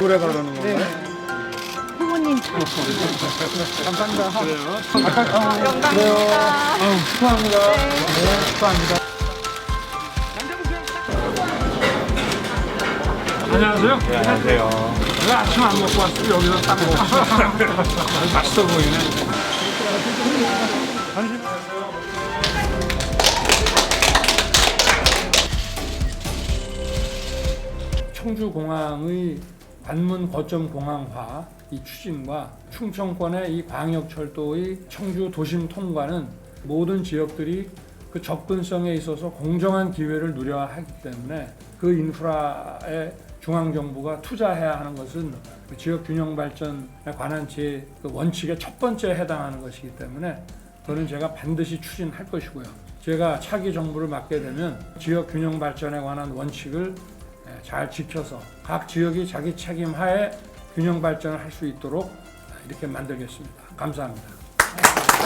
노래가 그러는 건가요? 참 감사합니다. 그래요. 영광입니다. 축하합니다. 네, 축하합니다. 안녕하세요. 네, 안녕하세요. 왜 아침 안 먹고 왔어요? 여기서 딱 먹고. 맛있어 보이네. 청주공항의 관문 거점 공항화 이 추진과 충청권의 이 광역철도의 청주 도심 통과는 모든 지역들이 그 접근성에 있어서 공정한 기회를 누려야 하기 때문에 그 인프라에 중앙정부가 투자해야 하는 것은 그 지역 균형 발전에 관한 제 그 원칙의 첫 번째에 해당하는 것이기 때문에 그거는 제가 반드시 추진할 것이고요. 제가 차기 정부를 맡게 되면 지역 균형 발전에 관한 원칙을 예, 잘 지켜서 각 지역이 자기 책임 하에 균형 발전을 할 수 있도록 이렇게 만들겠습니다. 감사합니다.